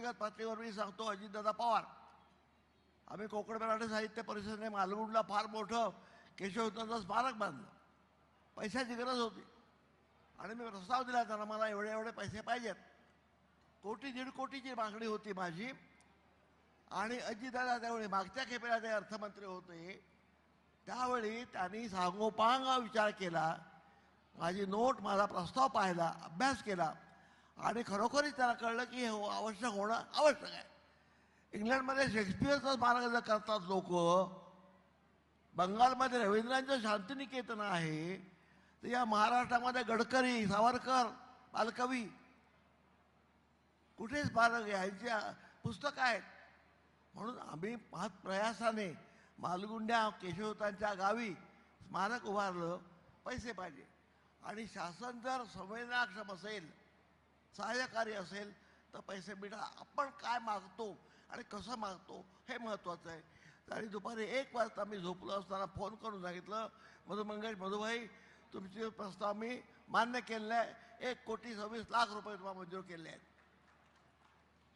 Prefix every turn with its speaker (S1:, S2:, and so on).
S1: व्यक्तिगत पातळीवर मी सांगतो अजितदादा पवार. आम्ही कोकण मराठी साहित्य परिषदेने मालगुंडला फार मोठं केशवदादा स्मारक बांधलं. पैशाची गरज होती. आणि मी प्रस्ताव दिला त्यांना मला एवढे एवढे पैसे पाहिजेत. कोटी दीड कोटीची मागणी होती माझी. आणि अजितदादा त्यावेळी मागच्या खेपेला ते अर्थमंत्री होते. त्यावेळी त्यांनी सांगोपांग विचार केला. माझी नोट माझा प्रस्ताव पाहिला अभ्यास केला. आणि खरोखरीच त्याला कळलं की हे हो आवश्यक होणं आवश्यक आहे. इंग्लंडमध्ये शेक्सपियरचं मार्ग जर करतात लोक बंगालमध्ये रवींद्रांचं शांतिनिकेतन आहे तर या महाराष्ट्रामध्ये गडकरी सावरकर बालकवी कुठेच स्मारक आहे यांची आहेत. म्हणून आम्ही पाच प्रयासाने मालगुंड्या केशवतांच्या गावी स्मारक उभारलं पैसे पाहिजे. आणि शासन जर संवेदनाक्षम असेल सहाय्यकारी असेल तर पैसे मिळा. आपण काय मागतो आणि कसं मागतो हे महत्त्वाचं आहे. आणि दुपारी एक वाजता मी झोपलो असताना फोन करून सांगितलं मधु मंगेश मधुभाई तुमचे प्रस्ताव मी मान्य केलेला आहे. एक कोटी सव्वीस लाख रुपये तुम्हाला मंजूर केले आहेत.